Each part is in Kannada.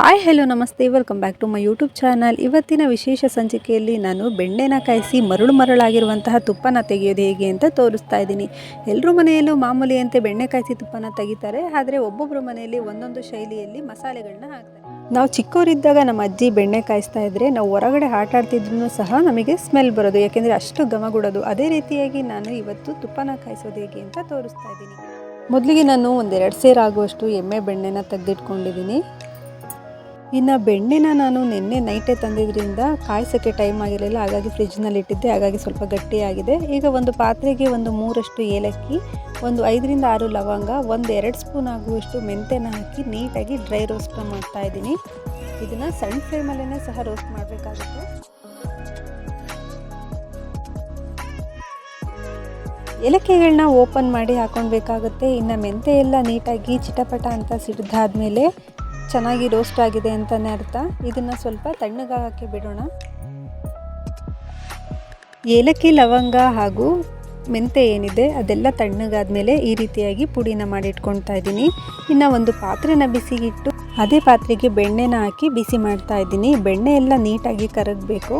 ಹಾಯ್ ಹಲೋ ನಮಸ್ತೆ. Welcome back to my YouTube channel ಇವತ್ತಿನ ವಿಶೇಷ ಸಂಚಿಕೆಯಲ್ಲಿ ನಾನು ಬೆಣ್ಣೆನ ಕಾಯಿಸಿ ಮರಳು ಮರಳಾಗಿರುವಂತಹ ತುಪ್ಪನ ತೆಗೆಯೋದು ಹೇಗೆ ಅಂತ ತೋರಿಸ್ತಾ ಇದ್ದೀನಿ. ಎಲ್ಲರೂ ಮನೆಯಲ್ಲೂ ಮಾಮೂಲಿಯಂತೆ ಬೆಣ್ಣೆ ಕಾಯಿಸಿ ತುಪ್ಪನ ತೆಗಿತಾರೆ. ಆದರೆ ಒಬ್ಬೊಬ್ಬರು ಮನೆಯಲ್ಲಿ ಒಂದೊಂದು ಶೈಲಿಯಲ್ಲಿ ಮಸಾಲೆಗಳನ್ನ ಹಾಕ್ತಾರೆ. ನಾವು ಚಿಕ್ಕವರಿದ್ದಾಗ ನಮ್ಮ ಅಜ್ಜಿ ಬೆಣ್ಣೆ ಕಾಯಿಸ್ತಾ ಇದ್ರೆ ನಾವು ಹೊರಗಡೆ ಆಟ ಆಡ್ತಿದ್ರು ಸಹ ನಮಗೆ ಸ್ಮೆಲ್ ಬರೋದು. ಯಾಕೆಂದರೆ ಅಷ್ಟು ಘಮಗುಡೋದು. ಅದೇ ರೀತಿಯಾಗಿ ನಾನು ಇವತ್ತು ತುಪ್ಪನ ಕಾಯಿಸೋದು ಹೇಗೆ ಅಂತ ತೋರಿಸ್ತಾ ಇದ್ದೀನಿ. ಮೊದಲಿಗೆ ನಾನು ಒಂದೆರಡು ಸೇರಾಗುವಷ್ಟು ಎಮ್ಮೆ ಬೆಣ್ಣೆನ ತೆಗೆದಿಟ್ಕೊಂಡಿದ್ದೀನಿ. ಇನ್ನು ಬೆಣ್ಣೆನ ನಾನು ನಿನ್ನೆ ನೈಟೇ ತಂದಿದ್ದರಿಂದ ಕಾಯಿಸೋಕ್ಕೆ ಟೈಮ್ ಆಗಿರಲಿಲ್ಲ. ಹಾಗಾಗಿ ಫ್ರಿಜ್ನಲ್ಲಿ ಇಟ್ಟಿದ್ದೆ. ಹಾಗಾಗಿ ಸ್ವಲ್ಪ ಗಟ್ಟಿಯಾಗಿದೆ ಈಗ ಒಂದು ಪಾತ್ರೆಗೆ ಒಂದು ಮೂರಷ್ಟು ಏಲಕ್ಕಿ, ಒಂದು ಐದರಿಂದ ಆರು ಲವಂಗ, ಒಂದು ಎರಡು ಸ್ಪೂನ್ ಆಗುವಷ್ಟು ಮೆಂತೆನ ಹಾಕಿ ನೀಟಾಗಿ ಡ್ರೈ ರೋಸ್ಟ್ ಮಾಡ್ತಾ ಇದ್ದೀನಿ. ಇದನ್ನು ಸಣ್ಣ ಫ್ಲೇಮಲ್ಲೇ ಸಹ ರೋಸ್ಟ್ ಮಾಡಬೇಕಾಗುತ್ತೆ. ಏಲಕ್ಕಿಗಳನ್ನ ಓಪನ್ ಮಾಡಿ ಹಾಕೊಳ್ಬೇಕಾಗುತ್ತೆ ಇನ್ನು ಮೆಂತೆ ಎಲ್ಲ ನೀಟಾಗಿ ಚಿಟಪಟ ಅಂತ ಸಿಡ್ದಾದ್ಮೇಲೆ ಚೆನ್ನಾಗಿ ರೋಸ್ಟ್ ಆಗಿದೆ ಅಂತಲೇ ಅರ್ಥ. ಇದನ್ನು ಸ್ವಲ್ಪ ತಣ್ಣಗಾಗಕ್ಕೆ ಬಿಡೋಣ. ಏಲಕ್ಕಿ, ಲವಂಗ ಹಾಗೂ ಮೆಂತೆ ಏನಿದೆ, ಅದೆಲ್ಲ ತಣ್ಣಗಾದ್ಮೇಲೆ ಈ ರೀತಿಯಾಗಿ ಪುಡಿನ ಮಾಡಿಟ್ಕೊಳ್ತಾ ಇದ್ದೀನಿ. ಇನ್ನು ಒಂದು ಪಾತ್ರೆನ ಬಿಸಿಗಿಟ್ಟು, ಅದೇ ಪಾತ್ರೆಗೆ ಬೆಣ್ಣೆನ ಹಾಕಿ ಬಿಸಿ ಮಾಡ್ತಾ ಇದ್ದೀನಿ. ಬೆಣ್ಣೆ ಎಲ್ಲ ನೀಟಾಗಿ ಕರಗಬೇಕು.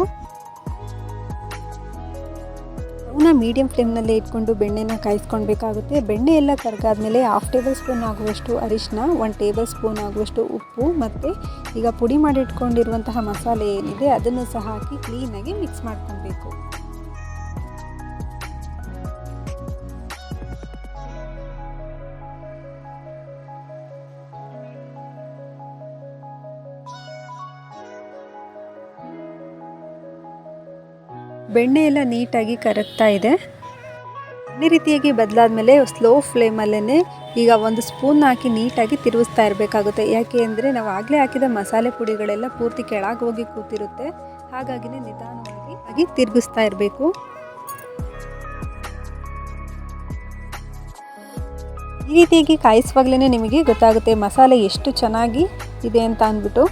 ಅವನ್ನ ಮೀಡಿಯಂ ಫ್ಲೇಮ್ನಲ್ಲೇ ಇಟ್ಕೊಂಡು ಬೆಣ್ಣೆನ ಕಾಯಿಸ್ಕೊಳ್ಬೇಕಾಗುತ್ತೆ. ಬೆಣ್ಣೆ ಎಲ್ಲ ಕರಗಾದ್ಮೇಲೆ ಹಾಫ್ ಟೇಬಲ್ ಸ್ಪೂನ್ ಆಗುವಷ್ಟು ಅರಿಶಿನ ಒನ್ ಟೇಬಲ್ ಸ್ಪೂನ್ ಆಗುವಷ್ಟು ಉಪ್ಪು ಮತ್ತು ಈಗ ಪುಡಿ ಮಾಡಿ ಇಟ್ಕೊಂಡಿರುವಂತಹ ಮಸಾಲೆ ಏನಿದೆ ಅದನ್ನು ಸಹ ಹಾಕಿ ಕ್ಲೀನಾಗಿ ಮಿಕ್ಸ್ ಮಾಡ್ಕೊಳ್ಬೇಕು. ಬೆಣ್ಣೆ ಎಲ್ಲ ನೀಟಾಗಿ ಕರಗ್ತಾ ಇದೆ. ಈ ರೀತಿಯಾಗಿ ಬದಲಾದ ಮೇಲೆ ಸ್ಲೋ ಫ್ಲೇಮಲ್ಲೇ ಈಗ ಒಂದು ಸ್ಪೂನ್ ಹಾಕಿ ನೀಟಾಗಿ ತಿರುಗಿಸ್ತಾ ಇರಬೇಕಾಗುತ್ತೆ. ಯಾಕೆ ಅಂದರೆ ನಾವು ಆಗಲೇ ಹಾಕಿದ ಮಸಾಲೆ ಪುಡಿಗಳೆಲ್ಲ ಪೂರ್ತಿ ಕೆಳಗೆ ಹೋಗಿ ಕೂತಿರುತ್ತೆ. ಹಾಗಾಗಿನೇ ನಿಧಾನವಾಗಿ ಆಗಿ ತಿರುಗಿಸ್ತಾ ಇರಬೇಕು. ಈ ರೀತಿಯಾಗಿ ಕಾಯಿಸುವಾಗಲೇ ನಿಮಗೆ ಗೊತ್ತಾಗುತ್ತೆ ಮಸಾಲೆ ಎಷ್ಟು ಚೆನ್ನಾಗಿ ಇದೆ ಅಂತ ಅಂದ್ಬಿಟ್ಟು.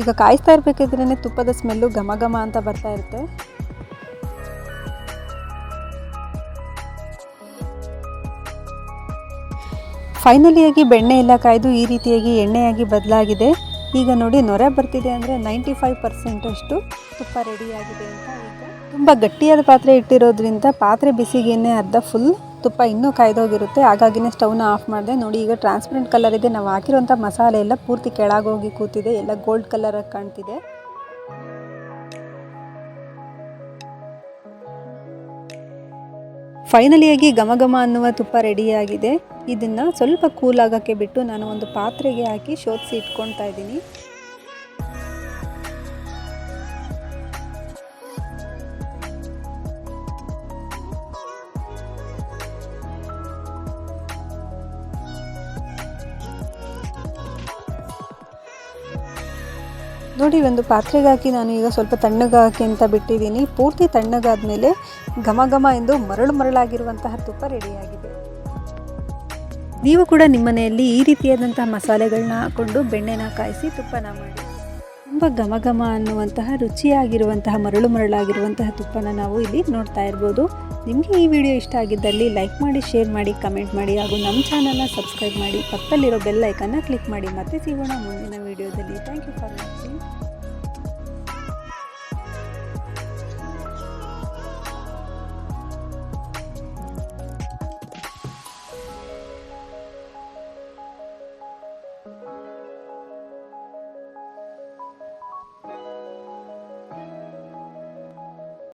ಈಗ ಕಾಯಿಸ್ತಾ ಇರಬೇಕಿದ್ರೇ ತುಪ್ಪದ ಸ್ಮೆಲ್ಲು ಘಮ ಘಮ ಅಂತ ಬರ್ತಾ ಇರುತ್ತೆ. ಫೈನಲಿಯಾಗಿ ಬೆಣ್ಣೆ ಎಲ್ಲ ಕಾಯ್ದು ಈ ರೀತಿಯಾಗಿ ಎಣ್ಣೆಯಾಗಿ ಬದಲಾಗಿದೆ. ಈಗ ನೋಡಿ ನೊರೆ ಬರ್ತಿದೆ ಅಂದರೆ ನೈಂಟಿ ಫೈವ್ ಪರ್ಸೆಂಟಷ್ಟು ತುಪ್ಪ ರೆಡಿಯಾಗಿದೆ ಅಂತ ತುಂಬ ಗಟ್ಟಿಯಾದ ಪಾತ್ರೆ ಇಟ್ಟಿರೋದ್ರಿಂದ ಪಾತ್ರೆ ಬಿಸಿಗೇನೆ ಅರ್ಧ ಫುಲ್ ತುಪ್ಪ ಇನ್ನೂ ಕಾಯ್ದೋಗಿರುತ್ತೆ. ಹಾಗಾಗಿನೇ ಸ್ಟವ್ನ ಆಫ್ ಮಾಡಿದೆ. ನೋಡಿ ಈಗ ಟ್ರಾನ್ಸ್ಪರೆಂಟ್ ಕಲರ್ ಇದೆ. ನಾವು ಹಾಕಿರೋಂಥ ಮಸಾಲೆ ಎಲ್ಲ ಪೂರ್ತಿ ಕೆಳಗೋಗಿ ಕೂತಿದೆ. ಎಲ್ಲ ಗೋಲ್ಡ್ ಕಲರಾಗಿ ಕಾಣ್ತಿದೆ. ಫೈನಲಿಯಾಗಿ ಘಮ ಘಮ ಅನ್ನುವ ತುಪ್ಪ ರೆಡಿಯಾಗಿದೆ ಇದನ್ನು ಸ್ವಲ್ಪ ಕೂಲ್ ಆಗೋಕ್ಕೆ ಬಿಟ್ಟು ನಾನು ಒಂದು ಪಾತ್ರೆಗೆ ಹಾಕಿ ಶೋಧಿಸಿ ಇಟ್ಕೊಳ್ತಾ ಇದ್ದೀನಿ. ನೋಡಿ, ಒಂದು ಪಾತ್ರೆಗೆ ಹಾಕಿ ನಾನು ಈಗ ಸ್ವಲ್ಪ ತಣ್ಣಗಾಕಿ ಅಂತ ಬಿಟ್ಟಿದ್ದೀನಿ. ಪೂರ್ತಿ ತಣ್ಣಗಾದ್ಮೇಲೆ ಘಮ ಘಮ ಎಂದು ಮರಳು ಮರಳಾಗಿರುವಂತಹ ತುಪ್ಪ ರೆಡಿಯಾಗಿದೆ ನೀವು ಕೂಡ ನಿಮ್ಮ ಮನೆಯಲ್ಲಿ ಈ ರೀತಿಯಾದಂತಹ ಮಸಾಲೆಗಳನ್ನ ಹಾಕ್ಕೊಂಡು ಬೆಣ್ಣೆನ ಕಾಯಿಸಿ ತುಪ್ಪನ ಮಾಡಿ. ತುಂಬ ಘಮ ಘಮ ಅನ್ನುವಂತಹ ರುಚಿಯಾಗಿರುವಂತಹ, ಮರಳು ಮರಳಾಗಿರುವಂತಹ ತುಪ್ಪನ ನಾವು ಇಲ್ಲಿ ನೋಡ್ತಾ ಇರ್ಬೋದು. ನಿಮಗೆ ಈ ವಿಡಿಯೋ ಇಷ್ಟ ಆಗಿದ್ದಲ್ಲಿ ಲೈಕ್ ಮಾಡಿ, ಶೇರ್ ಮಾಡಿ, ಕಮೆಂಟ್ ಮಾಡಿ ಹಾಗೂ ನಮ್ಮ ಚಾನಲ್ನ ಸಬ್ಸ್ಕ್ರೈಬ್ ಮಾಡಿ ಪಕ್ಕದಲ್ಲಿರೋ ಬೆಲ್ ಐಕನ್ನ ಕ್ಲಿಕ್ ಮಾಡಿ. ಮತ್ತೆ ಸಿಗೋಣ ಮುಂದಿನ ವಿಡಿಯೋ